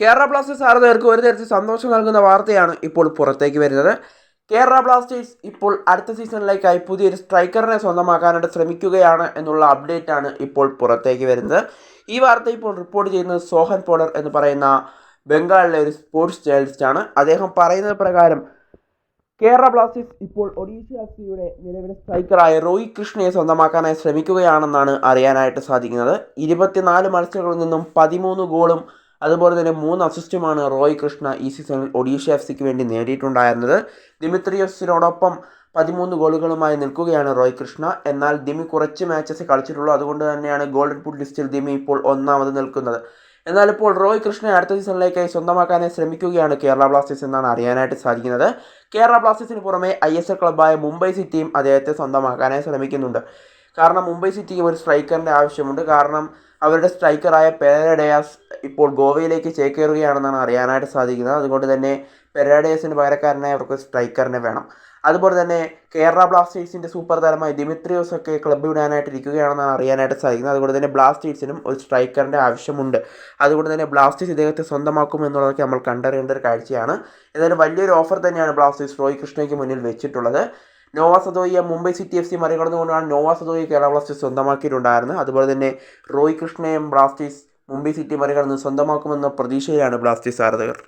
Kerala Blasters ആരാധകർക്ക് ഒരു തരത്തിൽ സന്തോഷം നൽകുന്ന വാർത്തയാണ് ഇപ്പോൾ പുറത്തേക്ക് വരുന്നത്. കേരള ബ്ലാസ്റ്റേഴ്സ് ഇപ്പോൾ അടുത്ത സീസണിലേക്കായി പുതിയൊരു സ്ട്രൈക്കറിനെ സ്വന്തമാക്കാനായിട്ട് ശ്രമിക്കുകയാണ് എന്നുള്ള അപ്ഡേറ്റ് ആണ് ഇപ്പോൾ പുറത്തേക്ക് വരുന്നത്. ഈ വാർത്ത ഇപ്പോൾ റിപ്പോർട്ട് ചെയ്യുന്നത് സോഹൻ പോളർ എന്ന് പറയുന്ന ബംഗാളിലെ ഒരു സ്പോർട്സ് ജേർണലിസ്റ്റ് ആണ് അദ്ദേഹം പറയുന്നത് പ്രകാരം കേരള ബ്ലാസ്റ്റേഴ്സ് ഇപ്പോൾ ഒഡീഷ എഫ് നിലവിലെ സ്ട്രൈക്കറായ റോയി കൃഷ്ണയെ സ്വന്തമാക്കാനായി ശ്രമിക്കുകയാണെന്നാണ് അറിയാനായിട്ട് സാധിക്കുന്നത്. ഇരുപത്തിനാല് മത്സരങ്ങളിൽ നിന്നും പതിമൂന്ന് ഗോളും അതുപോലെ തന്നെ മൂന്ന് അസിസ്റ്റുമാണ് റോയ് കൃഷ്ണ ഈ സീസണിൽ ഒഡീഷ എഫ് സിക്ക് വേണ്ടി നേടിയിട്ടുണ്ടായിരുന്നത്. ദിമിത്രിയോസിനോടൊപ്പം പതിമൂന്ന് ഗോളുകളുമായി നിൽക്കുകയാണ് റോയ് കൃഷ്ണ. എന്നാൽ ദിമി കുറച്ച് മാച്ചസ് കളിച്ചിട്ടുള്ളൂ. അതുകൊണ്ട് തന്നെയാണ് ഗോൾഡൻ ഫുഡ് ലിസ്റ്റിൽ ദിമി ഇപ്പോൾ ഒന്നാമത് നിൽക്കുന്നത്. എന്നാൽ ഇപ്പോൾ റോയ് കൃഷ്ണ അടുത്ത സീസണിലേക്കായി സ്വന്തമാക്കാനായി ശ്രമിക്കുകയാണ് കേരള ബ്ലാസ്റ്റേഴ്സ് എന്നാണ് അറിയാനായിട്ട് സാധിക്കുന്നത്. കേരള ബ്ലാസ്റ്റേഴ്സിന് പുറമെ ഐ എസ് എൽ ക്ലബ്ബായ മുംബൈ സിറ്റിയും അദ്ദേഹത്തെ സ്വന്തമാക്കാനായി ശ്രമിക്കുന്നുണ്ട്. കാരണം മുംബൈ സിറ്റിക്ക് ഒരു സ്ട്രൈക്കറിന്റെ ആവശ്യമുണ്ട്. കാരണം അവരുടെ സ്ട്രൈക്കറായ പെരഡയാസ് ഇപ്പോൾ ഗോവയിലേക്ക് ചേക്കേറുകയാണെന്നാണ് അറിയാനായിട്ട് സാധിക്കുന്നത്. അതുകൊണ്ട് തന്നെ പെരാഡേഴ്സിന് പകരക്കാരനായി അവർക്ക് സ്ട്രൈക്കറിനെ വേണം. അതുപോലെ തന്നെ കേരള ബ്ലാസ്റ്റേഴ്സിന്റെ സൂപ്പർ താരമായ ദിമിത്രിയോസ് ഒക്കെ ക്ലബ്ബ് വിടാനായിട്ട് ഇരിക്കുകയാണെന്നാണ് അറിയാനായിട്ട് സാധിക്കുന്നത്. അതുകൊണ്ട് തന്നെ ബ്ലാസ്റ്റേഴ്സിനും ഒരു സ്ട്രൈക്കറിന്റെ ആവശ്യമുണ്ട്. അതുകൊണ്ട് തന്നെ ബ്ലാസ്റ്റേഴ്സ് ഇദ്ദേഹത്തെ സ്വന്തമാക്കും എന്നുള്ളതൊക്കെ നമ്മൾ കണ്ടറിയേണ്ട ഒരു കാഴ്ചയാണ്. ഏതായാലും വലിയൊരു ഓഫർ തന്നെയാണ് ബ്ലാസ്റ്റേഴ്സ് റോയ് കൃഷ്ണയ്ക്ക് മുന്നിൽ വെച്ചിട്ടുള്ളത്. നോവ സദോയിയെ മുംബൈ സിറ്റി എഫ് സി മറികടന്നുകൊണ്ടാണ് നോവ സദോയി കേരള ബ്ലാസ്റ്റേഴ്സ് സ്വന്തമാക്കിയിട്ടുണ്ടായിരുന്നത്. അതുപോലെ തന്നെ റോയ് കൃഷ്ണയും ബ്ലാസ്റ്റേഴ്സ് മുംബൈ സിറ്റി മറികടന്ന് സ്വന്തമാക്കുമെന്ന പ്രതീക്ഷയിലാണ് ബ്ലാസ്റ്റേഴ്സ് ആരാധകർ.